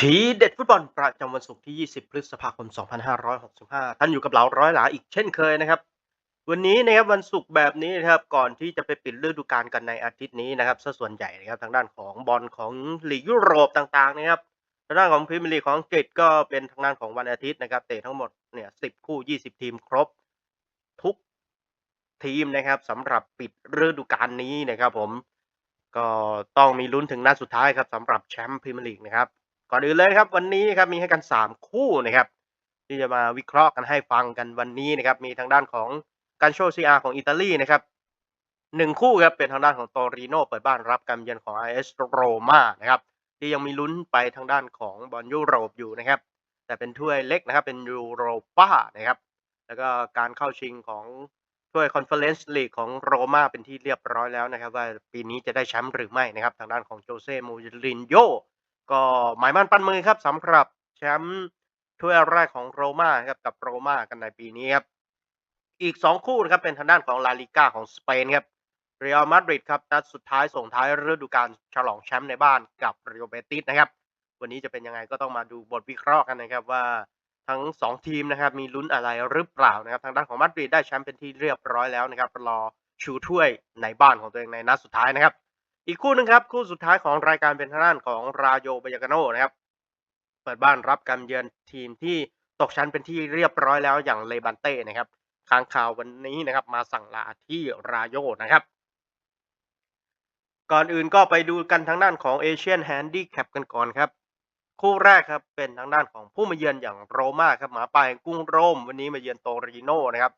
ทีเด็ดฟุตบอลประจำวันศุกร์ที่ 20 พฤษภาคม 2565 ท่านอยู่กับเราร้อยหลาอีกเช่นเคยนะครับ วันนี้นะครับวันศุกร์แบบนี้นะครับ ก่อนที่จะไปปิดฤดูกาลกันในอาทิตย์นี้นะครับซะส่วนใหญ่นะครับทางด้านของบอลของลีกยุโรปต่างๆนะครับ ทางด้านของพรีเมียร์ลีกของอังกฤษก็เป็นทางด้านของวันอาทิตย์นะครับ เตะทั้งหมดเนี่ย 10 คู่ 20 ทีมครบ ทุกทีมนะครับสำหรับปิดฤดูกาลนี้นะครับ ผม ก็ต้องมีลุ้นถึงนัดสุดท้ายครับสำหรับแชมป์พรีเมียร์ลีกนะครับ ก่อนอื่นเลยนะครับวันนี้ครับมีให้กัน 3 คู่นะครับ ที่จะมาวิเคราะห์กันให้ฟังกันวันนี้นะครับ มีทางด้านของการโชซีอาของอิตาลีนะครับหนึ่งคู่ครับเป็นทางด้านของโตริโนเปิดบ้านรับการเยือนของไอเอสโรมานะครับที่ยังมีลุ้นไปทางด้านของบอลยุโรปอยู่นะครับ แต่เป็นถ้วยเล็กนะครับเป็นยูโรป้านะครับ แล้วก็การเข้าชิงของถ้วยคอนเฟอเรนซ์ลีกของโรม่าเป็นที่เรียบร้อยแล้วนะครับ ว่าปีนี้จะได้แชมป์หรือไม่นะครับ ทางด้านของโจเซ่มูรินโญ ก็หมายมั่นปั้นมือครับสำหรับแชมป์ถ้วยแรกของโรม่าครับกับโรม่ากันในปีนี้ครับอีก 2 คู่นะครับเป็นทางด้านของลาลิก้าของสเปนครับเรอัลมาดริดครับนัดสุดท้ายส่งท้ายฤดูกาลฉลองแชมป์ในบ้านกับเรอัลเบติสนะครับ วันนี้จะเป็นยังไงก็ต้องมาดูบทวิเคราะห์กันนะครับว่าทั้ง 2 ทีมนะครับมีลุ้นอะไรหรือเปล่านะครับ ทางด้านของมาดริดได้แชมป์เป็นที่เรียบร้อยแล้วนะครับรอชูถ้วยในบ้านของตัวเองในนัดสุดท้ายนะครับ อีกคู่หนึ่งครับ คู่สุดท้ายของรายการเป็นทางด้านของราโยบายากาโนนะครับ เปิดบ้านรับการเยือนทีมที่ตกชั้นเป็นที่เรียบร้อยแล้วอย่างเลบันเต้นะครับค้างข่าววันนี้นะครับมาสั่งลาที่ราโยนะครับ ก่อนอื่นก็ไปดูกันทางด้านของเอเชียนแฮนดี้แคปกันก่อนครับ คู่แรกครับเป็นทางด้านของผู้มาเยือนอย่างโรม่าครับหมาป่าแห่งกรุงโรม วันนี้มาเยือนโตริโนนะครับ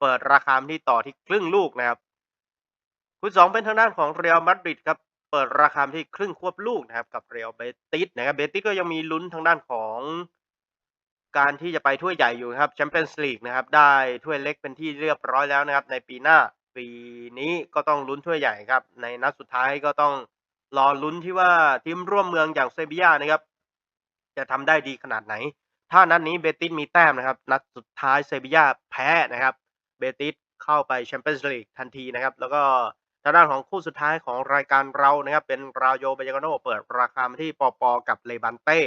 เปิดราคาที่ต่อที่ครึ่งลูกนะครับ คู่สองเป็นทางด้านของเรอัลมาดริดครับเปิดราคาที่ครึ่งควบลูกนะครับกับเรอัลเบติสนะครับเบติสก็ยังมีลุ้นทางด้านของการที่จะไปถ้วยใหญ่อยู่ครับแชมเปี้ยนส์ลีกนะครับได้ถ้วยเล็กเป็นที่เรียบร้อยแล้วนะครับ ในปีหน้าปีนี้ก็ต้องลุ้นถ้วยใหญ่ครับ ในนัดสุดท้ายก็ต้องรอลุ้นที่ว่าทีมร่วมเมืองอย่างเซบียานะครับ จะทำได้ดีขนาดไหน ถ้านัดนี้เบติสมีแต้มนะครับ นัดสุดท้ายเซบียาแพ้นะครับ เบติสเข้าไปแชมเปี้ยนส์ลีกทันทีนะครับ แล้วก็ ทางด้านของคู่สุดท้ายของรายการเรานะครับเป็นราโยเบยากาโนเปิดราคามาที่ปอปอกับเลบันเต้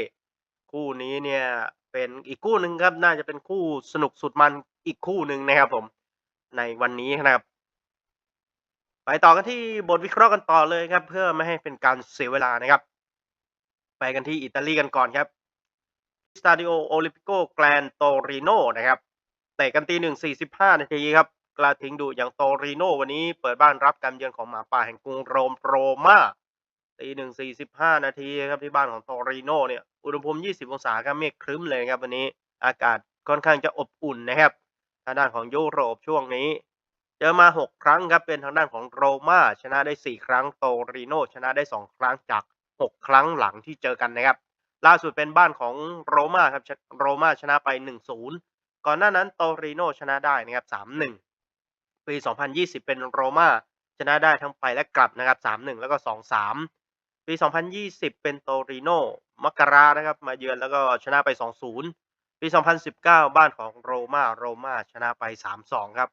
คู่นี้เนี่ยเป็นอีกคู่หนึ่งครับน่าจะเป็นคู่สนุกสุดมันอีกคู่หนึ่งนะครับผมในวันนี้นะครับ ไปต่อกันที่บทวิเคราะห์กันต่อเลยครับ เพื่อไม่ให้เป็นการเสียเวลานะครับ ไปกันที่อิตาลีกันก่อนครับสตาดิโอโอลิมปิโกแกรนโตริโนนะครับเตะกันตีหนึ่งสี่สิบห้านาทีครับ กระทิงดูอย่างโตริโนวันนี้เปิดบ้านรับการเยือนของหมาป่าแห่งกรุงโรมโรมาตีหนึ่งสี่สิบห้านาทีครับที่บ้านของโตริโนเนี่ยอุณหภูมิยี่สิบองศาครับเมฆครึ้มเลยครับวันนี้อากาศค่อนข้างจะอบอุ่นนะครับทางด้านของยุโรปช่วงนี้ เจอมาหกครั้งครับเป็นทางด้านของโรม่าชนะได้สี่ครั้งโตริโนชนะได้สองครั้งจากหกครั้งหลังที่เจอกันนะครับล่าสุดเป็นบ้านของโรม่าครับโรม่าชนะไปหนึ่งศูนย์ก่อนหน้านั้นโตริโนชนะได้นะครับสามหนึ่ง ปีสองพันยี่สิบเป็นโรม่าชนะได้ทั้งไปและกลับนะครับสามหนึ่งแล้วก็สองสามปี 2020 เป็นโตริโนมักรานะครับมาเยือนแล้วก็ชนะไป 2-0 ปี 2019 บ้านของโรม่าโรม่าชนะไป 3-2 ครับ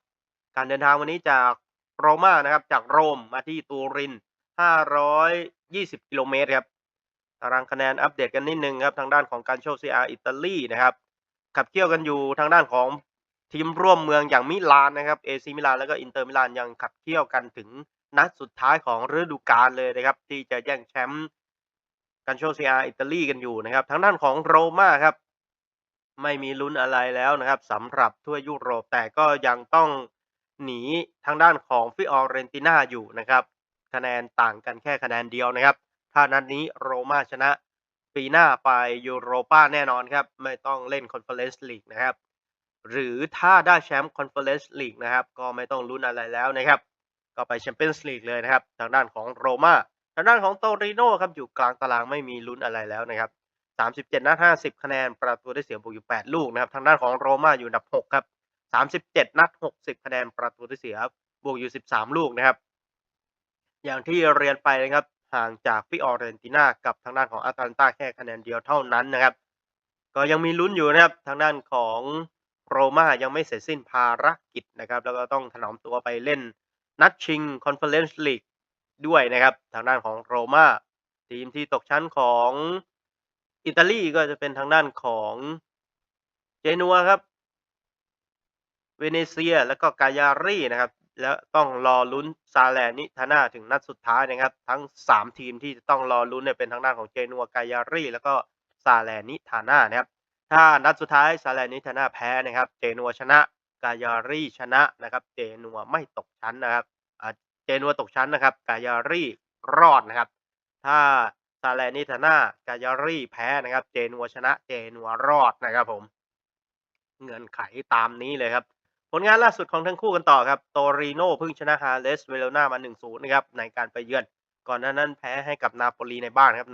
การเดินทางวันนี้จากโรมานะครับจากโรมมาที่ตูริน 520 กิโลเมตรครับตารางคะแนนอัปเดตกันนิดนึงครับ ทางด้านของการโชซีอาอิตาลีนะครับขับเคี่ยวกันอยู่ทางด้านของ ทีมร่วมเมืองอย่างมิลานนะครับเอซีมิลานแล้วก็อินเตอร์มิลานยังขับเคี่ยวกันถึงนัดสุดท้ายของฤดูกาลเลยนะครับ ที่จะแย่งแชมป์กันโชซีอาอิตาลีกันอยู่นะครับทางด้านของโรม่าครับ ไม่มีลุ้นอะไรแล้วนะครับสำหรับถ้วยยุโรปแต่ก็ยังต้องหนีทางด้านของฟิออเรนติน่าอยู่นะครับ คะแนนต่างกันแค่คะแนนเดียวนะครับ ถ้านัดนี้โรม่าชนะปีหน้าไปยูโรป้าแน่นอนครับ ไม่ต้องเล่นคอนเฟอเรนซ์ลีกนะครับ หรือถ้าได้แชมป์คอนเฟอเรนซ์ลีกนะครับ ก็ไม่ต้องลุ้นอะไรแล้วนะครับ ก็ไปแชมเปี้ยนส์ลีกเลยนะครับ ทางด้านของโรม่าทางด้านของโตริโนครับอยู่กลางตารางไม่มีลุ้นอะไรแล้วนะครับ37นัด50 คะแนน ประตูได้เสียบวกอยู่ 8 ลูกนะครับ ทางด้านของโรม่าอยู่อันดับ 6 ครับ 37 นัด 60 คะแนน ประตูได้เสียบวกอยู่ 13 ลูกนะครับ อย่างที่เรียนไปนะครับ ห่างจากฟิออเรนติน่ากับทางด้านของอาตาลันตาแค่คะแนนเดียวเท่านั้นนะครับ ก็ยังมีลุ้นอยู่นะครับ ทางด้านของ โรม่ายังไม่เสร็จสิ้นภารกิจนะครับ แล้วก็ต้องถนอมตัวไปเล่นนัดชิงคอนเฟอเรนซ์ลีกด้วยนะครับ ทางด้านของโรม่าทีมที่ตกชั้นของอิตาลีก็จะเป็นทางด้านของเจนัวครับ เวเนเซียแล้วก็กายารีนะครับ แล้วต้องรอลุ้นซาแลนิทาน่าถึงนัดสุดท้ายนะครับ ทั้ง 3 ทีมที่จะต้องรอลุ้นเนี่ยเป็นทางด้านของเจนัวกายารีแล้วก็ซาแลนิทาน่านะครับ ถ้านัดสุดท้ายซาแลนิทาน่าแพ้นะครับ เจนัวชนะกายารีชนะนะครับ เจนัวไม่ตกชั้นนะครับเจนัวตกชั้นนะครับ กายารีรอดนะครับ ถ้าซาแลนิทาน่ากายารีแพ้นะครับ เจนัวชนะ เจนัวรอดนะครับผม เงื่อนไขตามนี้เลยครับ ผลงานล่าสุดของทั้งคู่กันต่อครับ โตริโนเพิ่งชนะฮาเลสเวโรนามา 1-0 นะครับ ในการไปเยือน ก่อนหน้านั้นแพ้ให้กับนาโปลีในบ้านครับ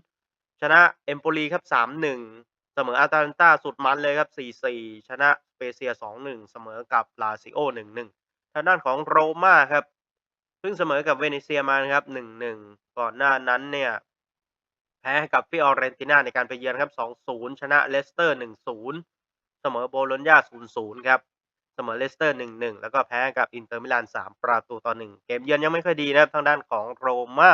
1-0 ชนะเอมโปลีครับ 3-1 เสมออาตาลันตาสุดมันเลยครับ 4-4 ชนะเปเซีย 2-1 เสมอกับลาซิโอ 1-1 ทางด้านของโรม่าครับ เพิ่งเสมอกับเวเนเซียมานะครับ 1-1 ก่อนหน้านั้นเนี่ย แพ้กับฟิออเรนติน่าในการไปเยือนครับ 2-0 ชนะเลสเตอร์ 1-0 เสมอโบโลญญา 0-0 ครับ เสมอเลสเตอร์ 1-1 แล้วก็แพ้กับอินเตอร์มิลาน 3 ประตูต่อ 1 เกมเยือนยังไม่ค่อยดีนะครับทางด้านของโรม่า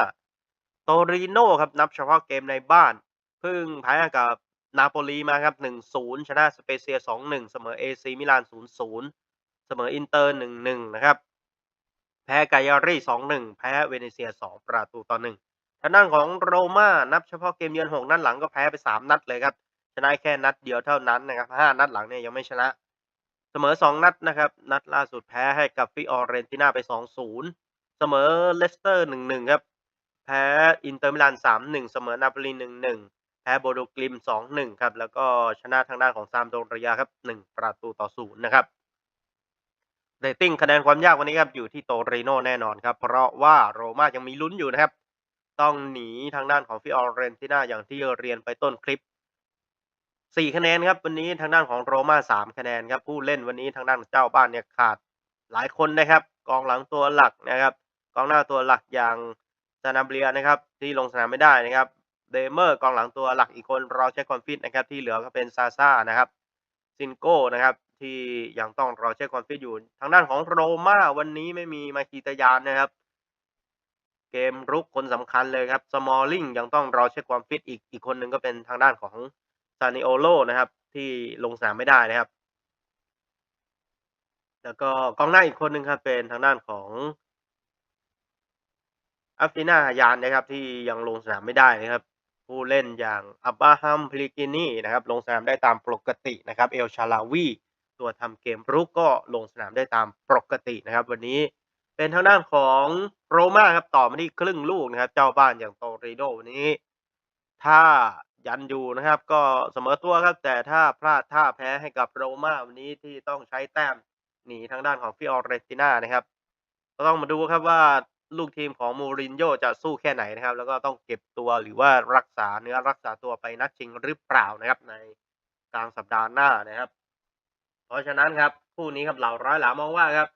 โตริโนครับนับเฉพาะเกมในบ้านเพิ่งแพ้กับ นาโปลีมาครับ 1-0 ชนะสเปเซีย 2-1 เสมอเอซีมิลาน 0-0 เสมออินเตอร์ 1-1 นะครับ แพ้กายารี2-1 แพ้เวเนเซีย 2 ประตูต่อ1ทางด้านของโรม่านับเฉพาะเกมเยือน6นัดหลังก็แพ้ไป 3 นัดเลยครับ ชนะแค่นัดเดียวเท่านั้นนะครับ 5 นัดหลังเนี่ยยังไม่ชนะ เสมอ 2 นัดนะครับ นัดล่าสุดแพ้ให้กับฟิออเรนติน่าไป 2-0 เสมอเลสเตอร์ 1-1 ครับ แพ้อินเตอร์มิลาน 3-1 เสมอนาโปลี 1-1 พ้โบโดกลิม 2-1 ครับ แล้วก็ชนะทางด้านของซามโดรียครับ 1 ประตูต่อ 0 นะครับเรตติ้งคะแนนความยากวันนี้ครับ อยู่ที่โตริโนแน่นอนครับ เพราะว่าโรม่ายังมีลุ้นอยู่นะครับ ต้องหนีทางด้านของฟิออเรนติน่าอย่างที่เรียนไปต้นคลิป 4 คะแนนครับ วันนี้ทางด้านของโรม่า 3 คะแนนครับ ผู้เล่นวันนี้ทางด้านเจ้าบ้านเนี่ยขาดหลายคนนะครับ กองหลังตัวหลักนะครับ กองหน้าตัวหลักอย่างซานาเบียนะครับ ที่ลงสนามไม่ได้นะครับ เดเมอร์กองหลังตัวหลักอีกคนรอเช็คความฟิตนะครับที่เหลือก็เป็นซาซ่านะครับซินโก้นะครับที่ยังต้องรอเช็คความฟิตอยู่ ทางด้านของโรม่าวันนี้ไม่มีมาคีตยานนะครับ เกมรุกคนสำคัญเลยครับสมอลลิงยังต้องรอเช็คความฟิตอีกอีกคนหนึ่งก็เป็นทางด้านของซานิโอโลนะครับที่ลงสนามไม่ได้นะครับแล้วก็กองหน้าอีกคนหนึ่งครับเป็นทางด้านของอัฟตินาฮายานนะครับที่ยังลงสนามไม่ได้นะครับ ผู้เล่นอย่างอับบาฮัมพลิกินีนะครับลงสนามได้ตามปกตินะครับเอลชาลาวีตัวทำเกมรุกก็ลงสนามได้ตามปกตินะครับ วันนี้เป็นทางด้านของโรม่าครับต่อมาที่ครึ่งลูกนะครับ เจ้าบ้านอย่างโตริโดวันนี้ ถ้ายันอยู่นะครับ ก็เสมอตัวครับ แต่ถ้าพลาดท่าแพ้ให้กับโรม่าวันนี้ที่ต้องใช้แต้มหนีทางด้านของฟิออเรติน่านะครับก็ต้องมาดูครับว่า ลูกทีมของมูรินโญ่จะสู้แค่ไหนนะครับ แล้วก็ต้องเก็บตัวหรือว่ารักษาเนื้อรักษาตัวไปนัดชิงหรือเปล่านะครับในกลางสัปดาห์หน้านะครับ เพราะฉะนั้นครับคู่นี้ครับเหล่าร้อยหลามองว่าครับ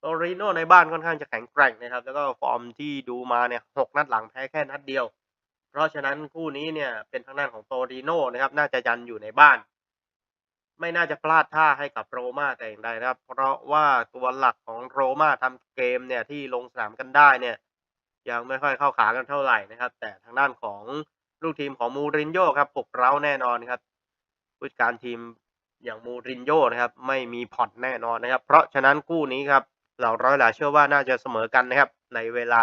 โตริโนในบ้านค่อนข้างจะแข็งแกร่งนะครับ แล้วก็ฟอร์มที่ดูมาเนี่ยหกนัดหลังแพ้แค่นัดเดียว เพราะฉะนั้นคู่นี้เนี่ยเป็นทางด้านของโตริโนนะครับ น่าจะยันอยู่ในบ้าน ไม่น่าจะพลาดท่าให้กับโรม่าแต่อย่างใดนะครับ เพราะว่าตัวหลักของโรม่าทำเกมเนี่ยที่ลงสนามกันได้เนี่ย ยังไม่ค่อยเข้าขากันเท่าไหร่นะครับ แต่ทางด้านของลูกทีมของมูรินโญ่ครับปลุกเร้าแน่นอนครับผู้จัดการทีมอย่างมูรินโญ่นะครับ ไม่มีผ่อนแน่นอนนะครับ เพราะฉะนั้นคู่นี้ครับเหล่าร้อยหลาเชื่อว่าน่าจะเสมอกันนะครับ ในเวลา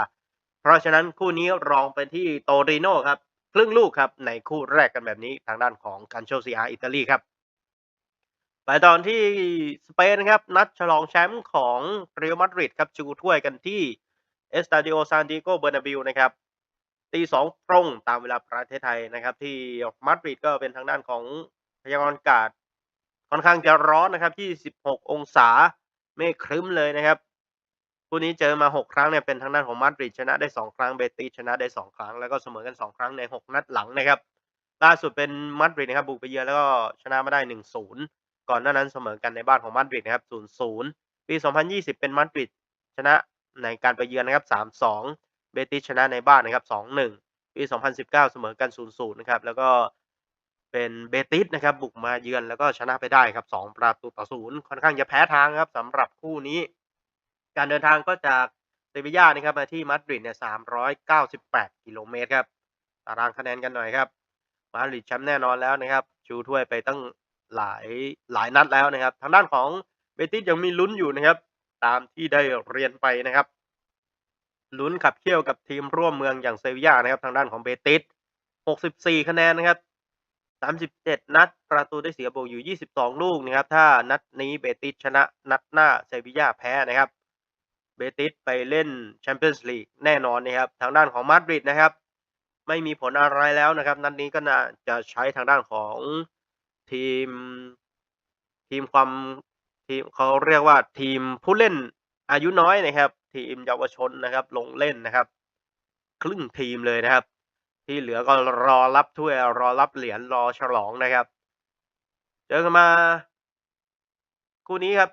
เพราะฉะนั้นคู่นี้รองไปที่โตริโนครับครึ่งลูกครับในคู่แรกกันแบบนี้ทางด้านของกันโชซีอาอิตาลีครับ ไปตอนที่สเปนครับ นัดฉลองแชมป์ของเรอัลมาดริดครับชูถ้วยกันที่เอสตาดิโอซานดิโกเบอร์นาบิลนะครับตีสองตรงตามเวลาประเทศไทยนะครับ ที่มาดริดก็เป็นทางด้านของพยากรณ์อากาศค่อนข้างจะร้อนนะครับที่16องศาเมฆครึ้มเลยนะครับคู่นี้เจอมา 6 ครั้งเนี่ยเป็นทางด้านของมาดริดชนะได้ 2 ครั้งเบติชนะได้ 2 ครั้ง แล้วก็เสมอกัน 2 ครั้งใน 6 นัดหลังนะครับ ล่าสุดเป็นมาดริดนะครับบุกไปเยือนแล้วก็ชนะมาได้ 1-0 ก่อนหน้านั้นเสมอกันในบ้านของมาดริดนะครับ0-0 ปี 2020 เป็นมาดริดชนะในการไปเยือนนะครับ3-2 เบติสชนะในบ้านนะครับ2-1 ปี 2019 เสมอกัน 0-0 นะครับ แล้วก็เป็นเบติสนะครับบุกมาเยือนแล้วก็ชนะไปได้ครับ 2 ประตูต่อ 0 ค่อนข้างจะแพ้ทางครับสำหรับคู่นี้ การเดินทางก็จากเซบีย่านะครับมาที่มาดริดเนี่ย 398 กิโลเมตรครับ ตารางคะแนนกันหน่อยครับ มาดริดแชมป์แน่นอนแล้วนะครับ ชูถ้วยไปตั้ง หลายหลายนัดแล้วนะครับ ทางด้านของเบติสยังมีลุ้นอยู่นะครับ ตามที่ได้เรียนไปนะครับ ลุ้นขับเคี่ยวกับทีมร่วมเมืองอย่างเซบียานะครับ ทางด้านของเบติส64 คะแนนนะครับ37 นัด ประตูได้เสียบวกอยู่ 22 ลูกนะครับ ถ้านัดนี้เบติสชนะนัดหน้าเซบียาแพ้นะครับ เบติสไปเล่นแชมเปี้ยนส์ลีกแน่นอนนะครับ ทางด้านของมาดริดนะครับ ไม่มีผลอะไรแล้วนะครับ นัดนี้ก็น่าจะใช้ทางด้านของ ทีม ทีมความทีมเขาเรียกว่าทีมผู้เล่นอายุน้อยนะครับ ทีมเยาวชนนะครับ ลงเล่นนะครับ ครึ่งทีมเลยนะครับ ที่เหลือก็รอรับถ้วยรอรับเหรียญรอฉลองนะครับ เจอกันมา คู่นี้ครับ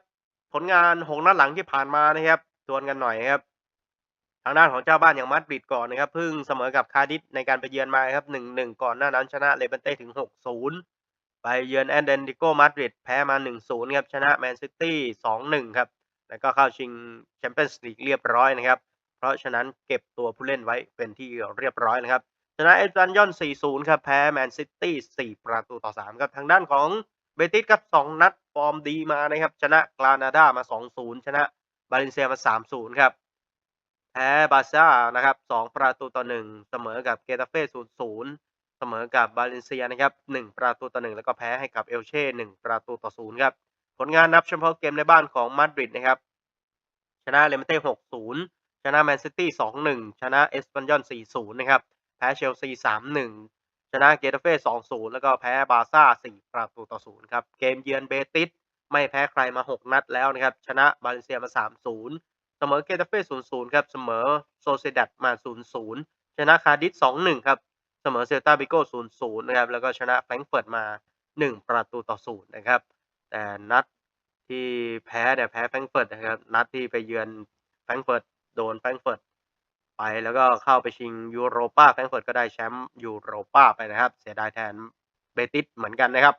ผลงานหกนัดหลังที่ผ่านมานะครับทวนกันหน่อยครับทางด้านของเจ้าบ้านอย่างมาดริดก่อนนะครับเพิ่งเสมอกับคาร์ดิฟในการไปเยือนมาครับหนึ่งหนึ่งก่อนหน้านั้นชนะเลเบนเต้ถึงหกศูนย์ ไปเยือนแอนเดนติโกมาดริดแพ้มาหนึ่งศูนย์ครับ ชนะแมนซิตี้สองหนึ่งครับ แล้วก็เข้าชิงแชมเปี้ยนส์ลีกเรียบร้อยนะครับ เพราะฉะนั้นเก็บตัวผู้เล่นไว้เป็นที่เรียบร้อยนะครับ ชนะเอตันยอน 4-0 ครับ แพ้แมนซิตี้ 4 ประตูต่อ 3 ครับ ทางด้านของเบติสครับ 2 นัดฟอร์มดีมานะครับ ชนะกรานาดามา 2-0 ชนะบาเลนเซียมา 3-0 ครับ แพ้บาซ่านะครับ 2 ประตูต่อ 1 เสมอกับเกตาเฟ่ 0-0 เสมอกับบาเลนเซียนะครับ1ประตูต่อ1แล้วก็แพ้ให้กับเอลเช่1ประตูต่อ0ครับผลงานนับเฉพาะเกมในบ้านของมาดริดนะครับชนะเลมเต้6-0 ชนะแมนซิตี้2-1 ชนะเอสปันยอน4-0 นะครับ แพ้เชลซี 3-1 ชนะเกตาเฟ่2-0 แล้วก็แพ้บาซ่า 4 ประตูต่อ 0 ครับ เกมเยือนเบติสไม่แพ้ใครมา 6 นัดแล้วนะครับ ชนะบาเลนเซียมา 3-0 เสมอเกตาเฟ่ 0-0 ครับ เสมอโซเซดัดมา 0-0 ชนะคาร์ดิฟ2-1 ครับ เสมอเซลตาบิโก้0-0นะครับ แล้วก็ชนะแฟรงเฟิร์ตมา 1 ประตูต่อ0นะครับ แต่นัดที่แพ้เนี่ยแพ้แฟรงเฟิร์ตนะครับ นัดที่ไปเยือนแฟรงเฟิร์ตโดนแฟรงเฟิร์ตไป แล้วก็เข้าไปชิงยูโรปาแฟรงเฟิร์ตก็ได้แชมป์ยูโรปาไปนะครับ เสียดายแทนเบติสเหมือนกันนะครับ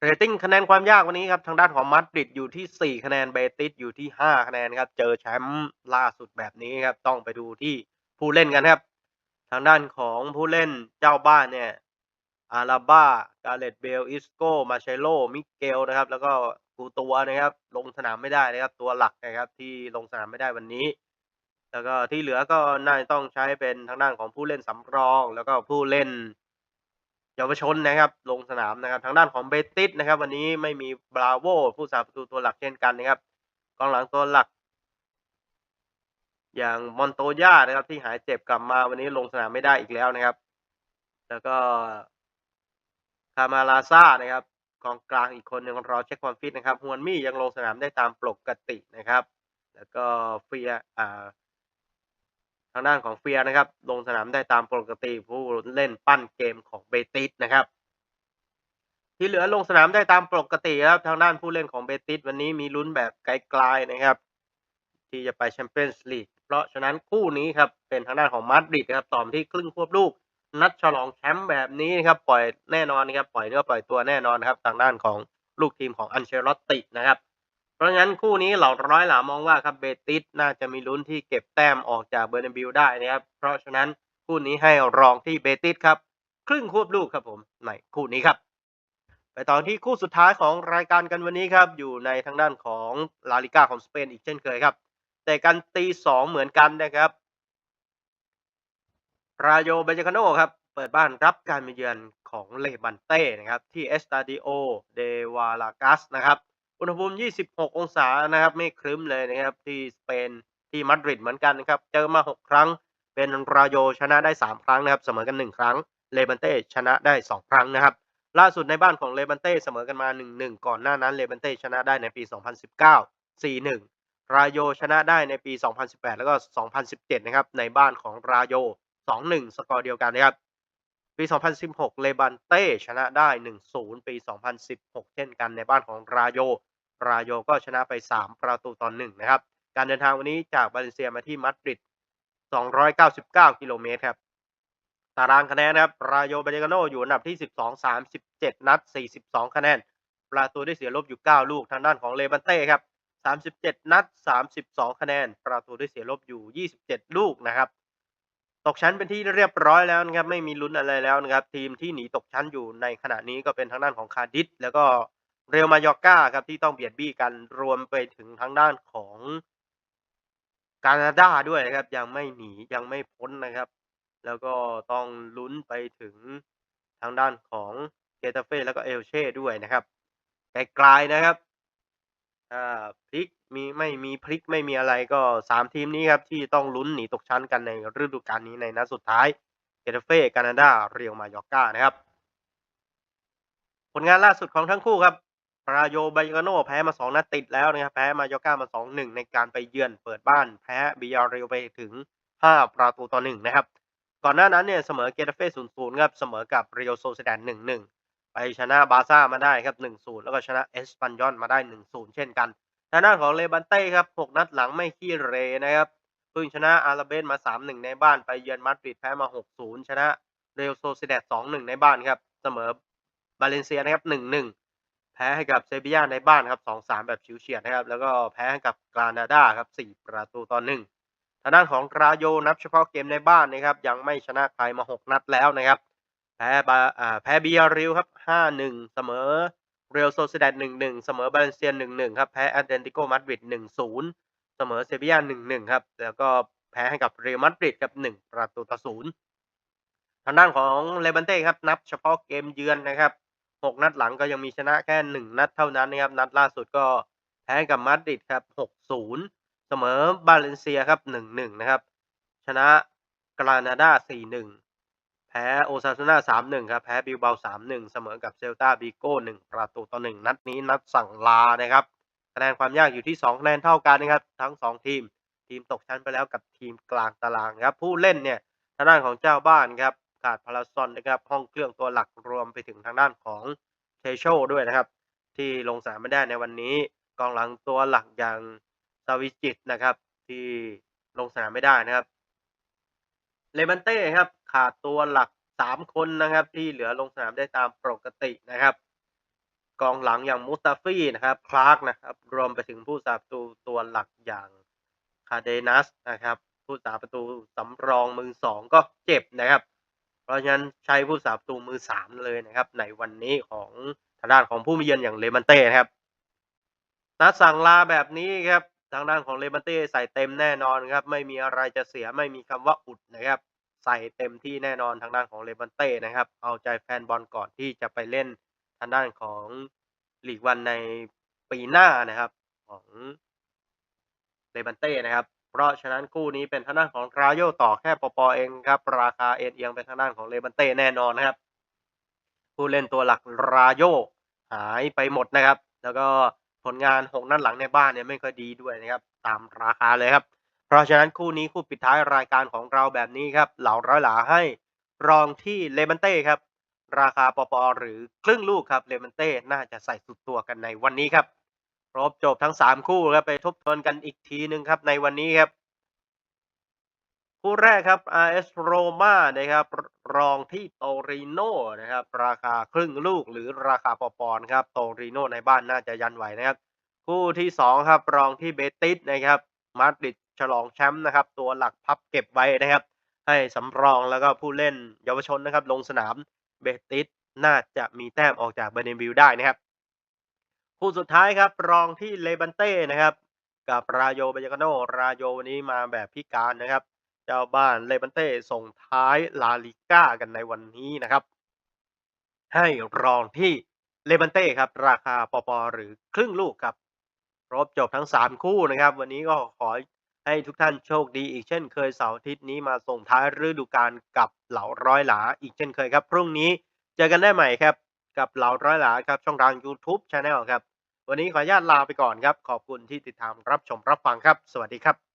เรตติ้งคะแนนความยากวันนี้ครับทางด้านของมาดริดอยู่ที่ 4 คะแนนเบติสอยู่ที่ 5 คะแนนครับ เจอแชมป์ล่าสุดแบบนี้ครับ ต้องไปดูที่ผู้เล่นกันครับางด้านของผู้เล่นเจ้าบ้านเนี่ยอาราบ้ากาเลตเบลอิสโกมาเชโลมิเกลนะครับ แล้วก็กูตัวนะครับ ลงสนามไม่ได้นะครับ ตัวหลักนะครับที่ลงสนามไม่ได้วันนี้ แล้วก็ที่เหลือก็น่าจะต้องใช้เป็นทางด้านของผู้เล่นสำรอง แล้วก็ผู้เล่นเยาวชนนะครับ ลงสนามนะครับ ทางด้านของเบติสนะครับ วันนี้ไม่มีบราโวผู้สาประตูตัวหลักเช่นกันนะครับกองหลังตัวหลัก อย่างมอนโตย่านะครับ ที่หายเจ็บกลับมาวันนี้ลงสนามไม่ได้อีกแล้วนะครับ แล้วก็คามาลาซ่านะครับกองกลางอีกคนหนึ่งรอเช็คความฟิตนะครับฮวนมี่ยังลงสนามได้ตามปกตินะครับ แล้วก็เฟียอ่าทางด้านของเฟียนะครับ ลงสนามได้ตามปกติผู้เล่นปั้นเกมของเบติสนะครับ ที่เหลือลงสนามได้ตามปกติครับทางด้านผู้เล่นของเบติสวันนี้มีลุ้นแบบไกลๆนะครับ ที่จะไปแชมเปี้ยนส์ลีก เพราะฉะนั้นคู่นี้ครับเป็นทางด้านของมาดริดนะครับต่อมที่ครึ่งควบลูก นัดฉลองแชมป์แบบนี้นะครับปล่อยแน่นอนนะครับปล่อยเนื้อปล่อยตัวแน่นอนนะครับทางด้านของลูกทีมของอันเชลอตตินะครับเพราะฉะนั้นคู่นี้เหล่าร้อยหลามองว่าครับเบติสน่าจะมีลุ้นที่เก็บแต้มออกจากเบอร์นบิวได้นะครับเพราะฉะนั้นคู่นี้ให้รองที่เบติสครับครึ่งควบลูกครับผมในคู่นี้ครับไปต่อที่คู่สุดท้ายของรายการกันวันนี้ครับ อยู่ในทางด้านของลาลิก้าของสเปนอีกเช่นเคยครับ แต่กันตีสองเหมือนกันนะครับรายโยเบเจคาโนครับ เปิดบ้านรับการมาเยือนของเลบันเต้นะครับ ที่เอสตาดิโอเดวาลากัสนะครับ อุณหภูมิ 26 องศานะครับ ไม่ครึ้มเลยนะครับ ที่สเปนที่มาดริดเหมือนกันนะครับ เจอมา 6 ครั้ง เป็นรายโยชนะได้ 3 ครั้งนะครับ เสมอกัน 1 ครั้ง เลบันเต้ชนะได้ 2 ครั้งนะครับ ล่าสุดในบ้านของเลบันเต้เสมอกันมา 1-1 ก่อนหน้านั้นเลบันเต้ชนะได้ในปี 2019 4-1 รายโยชนะได้ในปี 2018 แล้วก็ 2017 นะครับ ในบ้านของรายโย 2-1 สกอร์เดียวกันนะครับ ปี 2016 เลบันเต้ชนะได้ 1-0 ปี 2016 เช่นกันในบ้านของรายโย รายโยก็ชนะไป 3 ประตูต่อ1นะครับ การเดินทางวันนี้จากบาเลนเซียมาที่มาดริด 299 กิโลเมตรครับ ตารางคะแนนนะครับ รายโยเบเจกาโนอยู่อันดับที่ 12 37 นัด 42 คะแนน ประตูได้เสียลบอยู่ 9 ลูก ทางด้านของเลบันเต้ครับ 37 นัด 32 คะแนน ประตูด้เสียลบอยู่ 27 ลูกนะครับ ตกชั้นเป็นที่เรียบร้อยแล้วนะครับ ไม่มีลุ้นอะไรแล้วนะครับ ทีมที่หนีตกชั้นอยู่ในขณะนี้ก็เป็นทางด้านของคาร์ดิฟแล้วก็เรอัลมายอร์กาครับที่ต้องเบียดบี้กันรวมไปถึงทางด้านของกานาดาด้วยนะครับ ยังไม่หนียังไม่พ้นนะครับ แล้วก็ต้องลุ้นไปถึงทางด้านของเกตาเฟ่แล้วก็เอลเช่ด้วยนะครับไกลๆนะครับ ถ้าพลิกมีไม่มีพลิกไม่มีอะไรก็สามทีมนี้ครับ ที่ต้องลุ้นหนีตกชั้นกันในฤดูกาลนี้ในนัดสุดท้ายเกตาเฟ่กานาดาเรียวมายอร์กานะครับ ผลงานล่าสุดของทั้งคู่ครับปราโยไบกาโนแพ้มา 2 นัดติดแล้วนะครับ แพ้มายอร์กามา 2-1 ในการไปเยือนเปิดบ้าน แพ้บิยาเรลไปถึง 5 ประตูต่อ 1 นะครับ ก่อนหน้านั้นเนี่ยเสมอเกตาเฟ่0-0 ครับ เสมอกับเรียวโซเซดาน1-1 ไปชนะบาซ่ามาได้ครับ1-0แล้วก็ชนะเอสปันยอนมาได้1-0เช่นกันทางด้านของเลบันเต้ครับ6นัดหลังไม่ขี้เรนะครับเพิ่งชนะอาราเบสมา3-1ในบ้านไปเยือนมาดริดแพ้มา6-0ชนะเรอัลโซเซดา2-1ในบ้านครับเสมอบาเลนเซียนะครับ1-1แพ้ให้กับเซบียาในบ้านครับ2-3แบบฉิวเฉียดนะครับแล้วก็แพ้ให้กับกรานาดาครับ4ประตูต่อ1ทางด้านของกราโยนับเฉพาะเกมในบ้านนะครับยังไม่ชนะใครมา6นัดแล้วนะครับ แพ้บาอ่าแพ้บียริลครับ5-1เสมอเรอัลโซเซดา1-1เสมอบาเลนเซียน1-1ครับ แพ้แอตเลติโกมาดริด1-0เสมอเซบียา1-1ครับ แล้วก็แพ้ให้กับเรอัลมาดริดครับ1ประตูต่อ0ทางด้านของเลบันเต้ครับ นับเฉพาะเกมเยือนนะครับ6นัดหลังก็ยังมีชนะแค่1นัดเท่านั้นนะครับ นัดล่าสุดก็แพ้กับมาดริดครับ6-0เสมอบาเลนเซียครับ1-1นะครับ ชนะกรานาดา4-1 แพ้โอซาซูนา3-1ครับ แพ้บิลเบา3-1เสมอกับเซลตาบิโก้1ประตูต่อ1นัดนี้นัดสั่งลานะครับคะแนนความยากอยู่ที่2คะแนนเท่ากันนะครับ ทั้ง2ทีม ทีมตกชั้นไปแล้วกับทีมกลางตารางครับผู้เล่นเนี่ยทางด้านของเจ้าบ้านครับขาดพาราซอนนะครับห้องเครื่องตัวหลักรวมไปถึงทางด้านของเทโชด้วยนะครับ ที่ลงสนามไม่ได้ในวันนี้กองหลังตัวหลักอย่างซาวิจิตนะครับ ที่ลงสนามไม่ได้นะครับเลบันเต้ครับ ขาดตัวหลัก 3 คนนะครับ ที่เหลือลงสนามได้ตามปกตินะครับ กองหลังอย่างมุสตาฟีนะครับคลาร์กนะครับรวมไปถึงผู้สาประตูตัวหลักอย่างคาเดนัสนะครับผู้สาประตูสำรองมือสองก็เจ็บนะครับ เพราะฉะนั้นใช้ผู้สาประตูมือสามเลยนะครับ ในวันนี้ของทางด้านของผู้มีเยือนอย่างเลมันเต้นะครับนัดสั่งลาแบบนี้ครับทางด้านของเลมันเต้ใส่เต็มแน่นอนครับ ไม่มีอะไรจะเสียไม่มีคำว่าอุดนะครับ ใส่เต็มที่แน่นอนทางด้านของเลบันเต้นะครับ เอาใจแฟนบอลก่อนที่จะไปเล่นทางด้านของลีกวันในปีหน้านะครับของเลบันเต้นะครับ เพราะฉะนั้นคู่นี้เป็นทางด้านของราโยต่อแค่ปปเองครับ ราคาเอ็นเอียงเป็นทางด้านของเลบันเต้แน่นอนนะครับ ผู้เล่นตัวหลักราโยหายไปหมดนะครับ แล้วก็ผลงานหกนัดหลังในบ้านเนี่ยไม่ค่อยดีด้วยนะครับ ตามราคาเลยครับ ราะฉะนั้นคู่นี้คู่ปิดท้ายรายการของเราแบบนี้ครับ เหล่าร้อยหลาให้รองที่เลมันเต้ครับ ราคาปปหรือครึ่งลูกครับเลมันเต้น่าจะใส่สุดตัวกันในวันนี้ครับครบจบทั้ง 3 คู่ครับไปทบทวนกันอีกทีหนึ่งครับในวันนี้ครับ คู่แรกครับ RS Roma นะครับรองที่โตริโนนะครับราคาครึ่งลูกหรือราคาปอปอนครับโตริโนในบ้านน่าจะยันไหวนะครับ คู่ที่ 2 ครับรองที่เบติสนะครับมาดริด ฉลองแชมป์นะครับตัวหลักพับเก็บไว้นะครับ ให้สำรองแล้วก็ผู้เล่นเยาวชนนะครับ ลงสนามเบติสน่าจะมีแต้มออกจากเบอร์เนบิลได้นะครับคู่สุดท้ายครับรองที่เลบันเต้นะครับกับราโยเบยกาโนราโยวันนี้มาแบบพิการนะครับ เจ้าบ้านเลบันเต้ส่งท้ายลาลิก้ากันในวันนี้นะครับ ให้รองที่เลบันเต้ครับ ราคาปปหรือครึ่งลูกครับครบจบทั้ง 3 คู่นะครับ วันนี้ก็ขอ ให้ทุกท่านโชคดีอีกเช่นเคยเสาร์อาทิตย์นี้มาส่งท้ายฤดูกาลกับเหล่าร้อยหลาอีกเช่นเคยครับ พรุ่งนี้เจอกันได้ใหม่ครับ กับเหล่าร้อยหลาครับช่องทาง YouTube Channel ครับ วันนี้ขออนุญาตลาไปก่อนครับ ขอบคุณที่ติดตามรับชมรับฟังครับ สวัสดีครับ